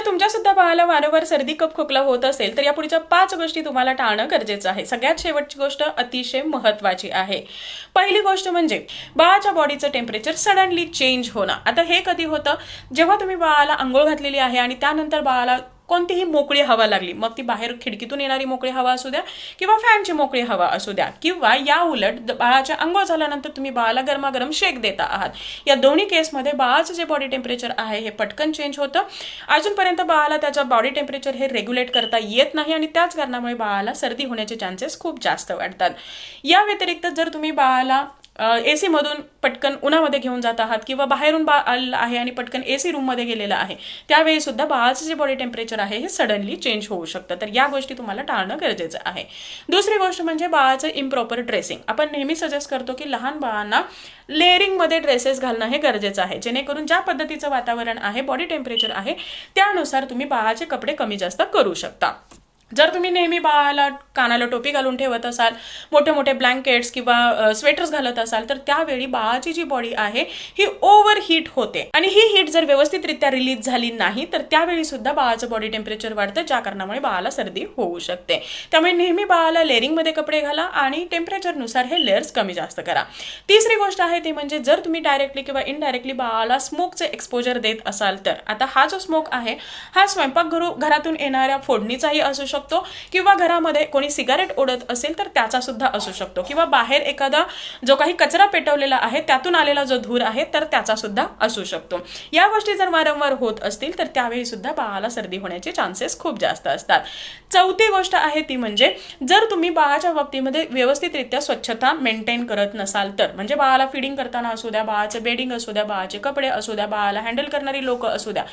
जर तुमच्या सुद्धा बाळाला वारंवार सर्दी कप खोकला होत असेल तर या पुढच्या पाच गोष्टी तुम्हाला टाळणं गरजेचं आहे. सगळ्यात शेवटची गोष्ट अतिशय महत्वाची आहे. पहिली गोष्ट म्हणजे बाळाच्या बॉडीचं टेम्परेचर सडनली चेंज होणं. आता हे कधी होतं? जेव्हा तुम्ही बाळाला आंघोळ घातलेली आहे आणि त्यानंतर बाळाला कोणतीही मोकळी हवा लागली मग ती बाहेर खिडकीतून येणारी मोकळी हवा असू द्या किंवा फॅनची मोकळी हवा असू द्या किंवा या उलट द- बाळाच्या अंघोळ झाल्यानंतर तुम्ही बाळाला गरमागरम शेक देता आहात. या दोन्ही केसमध्ये बाळाचं जे बॉडी टेम्परेचर आहे हे पटकन चेंज होतं. अजूनपर्यंत बाळाला त्याचं बॉडी टेम्परेचर हे रेग्युलेट करता येत नाही आणि त्याच कारणामुळे बाळाला सर्दी होण्याचे चान्सेस खूप जास्त वाटतात या व्यतिरिक्त जर तुम्ही बाळाला ए सीमधून पटकन उन्हामध्ये घेऊन जात आहात किंवा बाहेरून बाळ आहे आणि पटकन ए सी रूममध्ये गेलेलं आहे त्यावेळी सुद्धा बाळाचं जे बॉडी टेम्परेचर आहे हे सडनली चेंज होऊ शकतं. तर या गोष्टी तुम्हाला टाळणं गरजेचं आहे. दुसरी गोष्ट म्हणजे बाळाचं इम्प्रॉपर ड्रेसिंग आपण नेहमी सजेस्ट करतो की लहान बाळांना लेअरिंगमध्ये ड्रेसेस घालणं हे गरजेचं आहे. जेणेकरून ज्या पद्धतीचं वातावरण आहे बॉडी टेम्परेचर आहे त्यानुसार तुम्ही बाळाचे कपडे कमी जास्त करू शकता. जर तुम्ही नेहमी बाळाला कानाला टोपी घालून ठेवत असाल मोठे मोठे ब्लँकेट्स किंवा स्वेटर्स घालत असाल तर त्यावेळी बाळाची जी बॉडी आहे ही ओव्हर हीट होते. आणि ही हीट जर व्यवस्थितरित्या रिलीज झाली नाही तर त्यावेळी सुद्धा बाळाचं बॉडी टेम्परेचर वाढतं ज्या कारणामुळे बाळाला सर्दी होऊ शकते. त्यामुळे नेहमी बाळाला लेअरिंगमध्ये कपडे घाला आणि टेम्परेचरनुसार हे लेअर्स कमी जास्त करा. तिसरी गोष्ट आहे ती म्हणजे जर तुम्ही डायरेक्टली किंवा इनडायरेक्टली बाळाला स्मोकचे एक्सपोजर देत असाल तर. आता हा जो स्मोक आहे हा स्वयंपाकघरू घरातून येणाऱ्या फोडणीचाही असू शकतो किंवा घरामध्ये कोणी सिगारेट ओढत असेल तर त्याचा सुद्धा असू शकतो. किंवा बाहेर एखादा जो काही कचरा पेटवलेला आहे त्यातून आलेला जो धूर आहे तर त्याचा सुद्धा असू शकतो. या गोष्टी जर वारंवार होत असतील तर त्यावेळी सुद्धा बाळाला सर्दी होण्याचे चान्सेस खूप जास्त असतात. चौथी गोष्ट आहे ती म्हणजे जर तुम्ही बाळाच्या बाबतीमध्ये व्यवस्थितरित्या स्वच्छता मेंटेन करत नसाल तर म्हणजे बाळाला फिडिंग करताना असू द्या बाळाचं बेडिंग असू द्या बाळाचे कपडे असू द्या बाळाला हँडल करणारी लोक असू द्या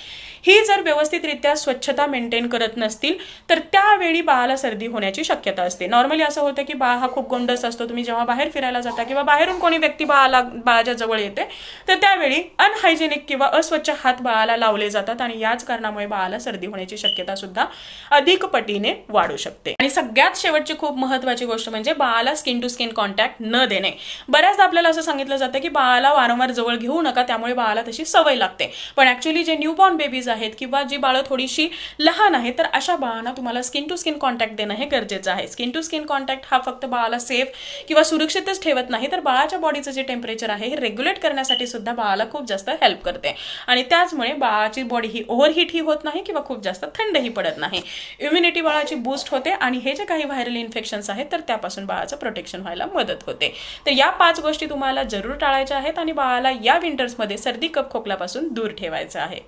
ही जर व्यवस्थितरित्या स्वच्छता मेंटेन करत नसतील तर त्या त्यावेळी बाळाला सर्दी होण्याची शक्यता असते. नॉर्मली असं होतं की बाळ हा खूप गोंडस असतो तुम्ही जेव्हा बाहेर फिरायला जाता किंवा बाहेरून कोणी व्यक्ती बाळाला बाळाच्या जवळ येते तर त्यावेळी अनहायजेनिक किंवा अस्वच्छ हात बाळाला लावले जातात आणि याच कारणामुळे बाळाला सर्दी होण्याची शक्यता सुद्धा अधिक पटीने वाढू शकते. आणि सगळ्यात शेवटची खूप महत्वाची गोष्ट म्हणजे बाळाला स्किन टू स्किन कॉन्टॅक्ट न देणे. बऱ्याचदा आपल्याला असं सांगितलं जातं की बाळाला वारंवार जवळ घेऊ नका त्यामुळे बाळाला तशी सवय लागते. पण ऍक्च्युली जे न्यूबॉर्न बेबीज आहेत किंवा जी बाळं थोडीशी लहान आहेत तर अशा बाळांना तुम्हाला स्किन टू स्किन कॉन्टॅक्ट देणं हे गरजेचं आहे. स्किन टू स्किन कॉन्टॅक्ट हा फक्त बाळाला सेफ किंवा सुरक्षितच ठेवत नाही तर बाळाच्या बॉडीचं जे टेम्परेचर आहे हे रेग्युलेट करण्यासाठी सुद्धा बाळाला खूप जास्त हेल्प करते. आणि त्याचमुळे बाळाची बॉडी ही ओव्हरहीट ही होत नाही किंवा खूप जास्त थंडही पडत नाही. इम्युनिटी बाळाची बूस्ट होते आणि हे जे काही व्हायरल इन्फेक्शन्स आहेत तर त्यापासून बाळाचं प्रोटेक्शन व्हायला मदत होते. तर या पाच गोष्टी तुम्हाला जरूर टाळायच्या आहेत आणि बाळाला या विंटर्समध्ये सर्दी कप खोकल्यापासून दूर ठेवायचं आहे.